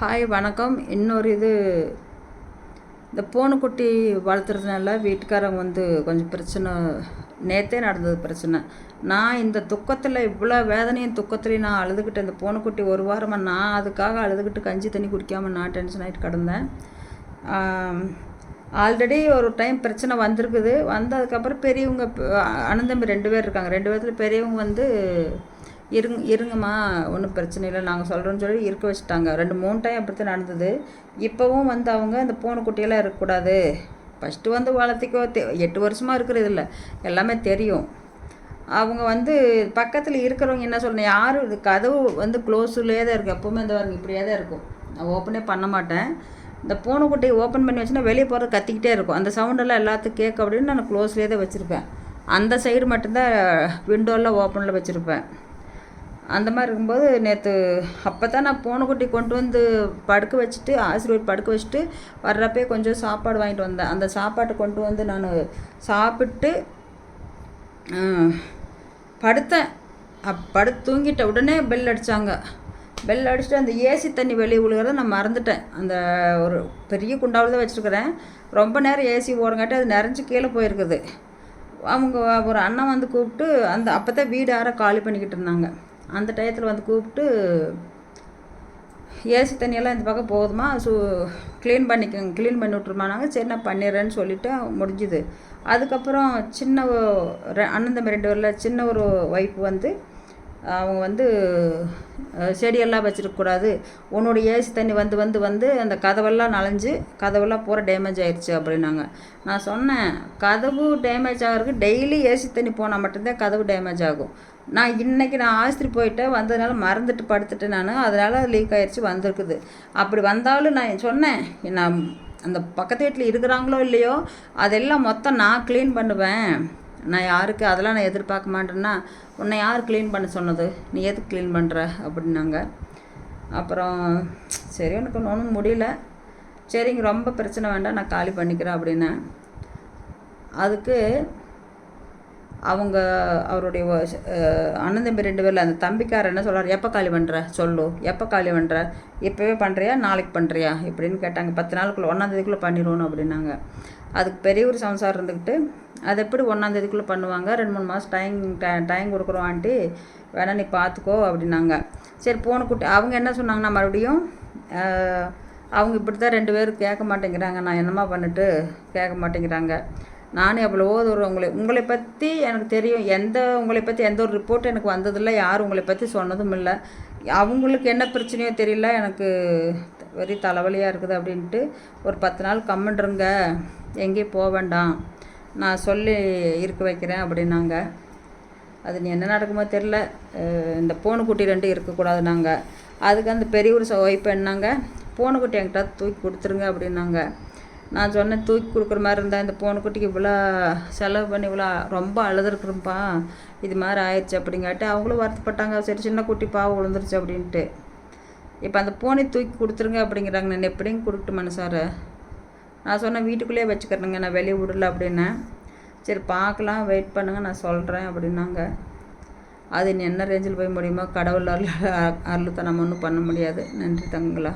Hi வணக்கம். இன்னொரு இது இந்த பூனைக்குட்டி வளர்த்துறதுனால வீட்டுக்காரங்க வந்து கொஞ்சம் பிரச்சனை. நேற்றே நடந்தது பிரச்சனை. நான் இந்த துக்கத்தில் இவ்வளோ வேதனையும் துக்கத்துலையும் நான் அழுதுகிட்டு இந்த பூனைக்குட்டி ஒரு வாரமாக நான் அதுக்காக அழுதுகிட்டு கஞ்சி தண்ணி குடிக்காமல் நான் டென்ஷன் ஆகிட்டு கிடந்தேன். ஆல்ரெடி ஒரு டைம் பிரச்சனை வந்திருக்குது. வந்ததுக்கப்புறம் பெரியவங்க அனந்தம்பி ரெண்டு பேர் இருக்காங்க. ரெண்டு பேர்த்தில் பெரியவங்க வந்து இருங் இருங்கம்மா ஒன்றும் பிரச்சனை இல்லை. நாங்கள் சொல்கிறோன்னு சொல்லி இருக்க வச்சுட்டாங்க. ரெண்டு மூணு டைம் அப்படி தான் நடந்தது. இப்போவும் வந்து அவங்க இந்த குட்டியெல்லாம் இருக்கக்கூடாது. ஃபஸ்ட்டு வந்து வளர்த்திக்கோ தெ எட்டு வருஷமாக இருக்கிறது இல்லை. எல்லாமே தெரியும். அவங்க வந்து பக்கத்தில் இருக்கிறவங்க என்ன சொல்லணும் யாரும் இது கதவு வந்து க்ளோஸ்லேயே தான் இருக்குது எப்போவுமே இந்த வாரம் இப்படியே தான் இருக்கும். நான் ஓப்பனே பண்ண மாட்டேன். இந்த பூனைக்குட்டியை ஓப்பன் பண்ணி வச்சுன்னா வெளியே போகிறது கத்திக்கிட்டே இருக்கும். அந்த சவுண்டெல்லாம் எல்லாத்துக்கும் கேட்க அப்படின்னு நான் க்ளோஸ்லேயே தான் வச்சுருப்பேன். அந்த சைடு மட்டும்தான் விண்டோலாம் ஓப்பனில் வச்சுருப்பேன். அந்த மாதிரி இருக்கும்போது நேற்று அப்போ தான் நான் பூனைக்குட்டி கொண்டு வந்து படுக்க வச்சுட்டு ஆசிரியர் படுக்க வச்சுட்டு வர்றப்பே கொஞ்சம் சாப்பாடு வாங்கிட்டு வந்தேன். அந்த சாப்பாட்டை கொண்டு வந்து நான் சாப்பிட்டு படுத்தேன். அப் படுத்து தூங்கிட்ட உடனே பெல் அடித்தாங்க பெல் அடிச்சுட்டு அந்த ஏசி தண்ணி வெளியே விழுகிறத நான் மறந்துட்டேன். அந்த ஒரு பெரிய குண்டாவில் தான் வச்சுருக்கிறேன். ரொம்ப நேரம் ஏசி ஓரங்காட்டி அது நிறைஞ்சு கீழே போயிருக்குது. அவங்க ஒரு அண்ணன் வந்து கூப்பிட்டு அந்த அப்போ தான் வீடு யாரை காலி பண்ணிக்கிட்டு இருந்தாங்க. அந்த டயத்தில் வந்து கூப்பிட்டு ஏசி தண்ணியெல்லாம் இந்த பக்கம் போதுமா? சு க்ளீன் பண்ணிக்கோங்க க்ளீன் பண்ணி விட்ருமானாங்க சரி நான் பண்ணிடுறேன்னு சொல்லிவிட்டு முடிஞ்சுது. அதுக்கப்புறம் சின்ன அண்ணன் தம்பி ரெண்டு பேரில் சின்ன ஒரு ஒய்ஃப் வந்து அவங்க வந்து செடியெல்லாம் வச்சுருக்கக்கூடாது உன்னுடைய ஏசி தண்ணி வந்து வந்து வந்து அந்த கதவெல்லாம் நனைஞ்சு கதவெல்லாம் பூரா டேமேஜ் ஆயிடுச்சு அப்படின்னாங்க. நான் சொன்னேன் கதவு டேமேஜ் ஆகிறதுக்கு டெய்லி ஏசி தண்ணி போனால் மட்டும்தான் கதவு டேமேஜ் ஆகும். நான் இன்றைக்கி நான் ஆஸ்திரி போயிட்டேன் வந்ததுனால மறந்துட்டு படுத்துட்டேன் நான். அதனால் லீக் ஆகிடுச்சு வந்திருக்குது. அப்படி வந்தாலும் நான் சொன்னேன் நான் அந்த பக்கத்து வீட்டில் இருக்கிறாங்களோ இல்லையோ அதெல்லாம் மொத்தம் நான் க்ளீன் பண்ணுவேன். நான் யாருக்கு அதெல்லாம் நான் எதிர்பார்க்க மாட்டேன்னா உன்னை யார் க்ளீன் பண்ண சொன்னது? நீ எதுக்கு க்ளீன் பண்ணுற அப்படின்னாங்க. அப்புறம் சரி எனக்கு ஒன்றும் முடியல. சரிங்க ரொம்ப பிரச்சனை வேண்டாம் நான் காலி பண்ணிக்கிறேன் அப்படின்னேன். அதுக்கு அவங்க அவருடைய அண்ணன் தம்பி ரெண்டு பேரில் அந்த தம்பிக்காரர் என்ன சொல்கிறார் எப்போ காலி பண்ணுற சொல்லு. எப்போ காலி பண்ணுற இப்போவே பண்ணுறியா நாளைக்கு பண்ணுறியா இப்படின்னு கேட்டாங்க. பத்து நாளுக்குள்ளே ஒன்றாந்தேதிக்குள்ளே பண்ணிடுவோம் அப்படின்னாங்க. அதுக்கு பெரிய ஒரு சம்சாரம் இருந்துக்கிட்டு அது எப்படி ஒன்றாந்தேதிக்குள்ளே பண்ணுவாங்க? ரெண்டு மூணு மாதம் டைம் டைம் கொடுக்குறோம் ஆண்டி. வேணா நீ பார்த்துக்கோ அப்படின்னாங்க. சரி போன குட்டி அவங்க என்ன சொன்னாங்கன்னா மறுபடியும் அவங்க இப்படி தான் ரெண்டு பேரும் கேட்க மாட்டேங்கிறாங்க. நான் என்னம்மா பண்ணிட்டு கேட்க மாட்டேங்கிறாங்க. நானும் எவ்வளவோ தூரம் உங்களை உங்களை பற்றி எனக்கு தெரியும். எந்த உங்களை பற்றி எந்த ஒரு ரிப்போர்ட் எனக்கு வந்ததில்லை. யாரும் உங்களை பற்றி சொன்னதும் இல்லை. அவங்களுக்கு என்ன பிரச்சனையோ தெரியல. எனக்கு வெறி தலைவலியாக இருக்குது அப்படின்ட்டு ஒரு பத்து நாள் கம்முன்றுங்க எங்கேயும் போக வேண்டாம். நான் சொல்லி இருக்க வைக்கிறேன் அப்படின்னாங்க. அது நீ என்ன நடக்குமோ தெரில இந்த பூனைக்குட்டி ரெண்டு இருக்கக்கூடாது நாங்கள் அதுக்கு அந்த பெரிய ஒரு ஒய்ஃப் என்னாங்க? பூனைக்குட்டி என்கிட்ட தூக்கி கொடுத்துருங்க அப்படின்னாங்க. நான் சொன்னேன் தூக்கி கொடுக்குற மாதிரி இருந்தால் இந்த பூனைக்குட்டிக்கு இவ்வளோ செலவு பண்ணி இவ்வளோ ரொம்ப அழுதுருக்குறப்பா இது மாதிரி ஆயிடுச்சு அப்படிங்காட்டி அவங்களும் வருத்தப்பட்டாங்க. சரி சின்ன குட்டி பாவம் விழுந்துருச்சு அப்படின்ட்டு. இப்போ அந்த பூனை தூக்கி கொடுத்துருங்க அப்படிங்கிறாங்க. நான் எப்படியும் கொடுக்கட்டு மனசார? நான் சொன்னேன் வீட்டுக்குள்ளேயே வச்சுக்கிறேங்க நான் வெளியே விடல அப்படின்னேன் சரி பார்க்கலாம். வெயிட் பண்ணுங்கள் நான் சொல்கிறேன் அப்படின்னாங்க. அது என்ன ரேஞ்சில் போய் முடியுமோ கடவுள் அருள் அருள் நம்ம ஒன்றும் பண்ண முடியாது. நன்றி தங்களா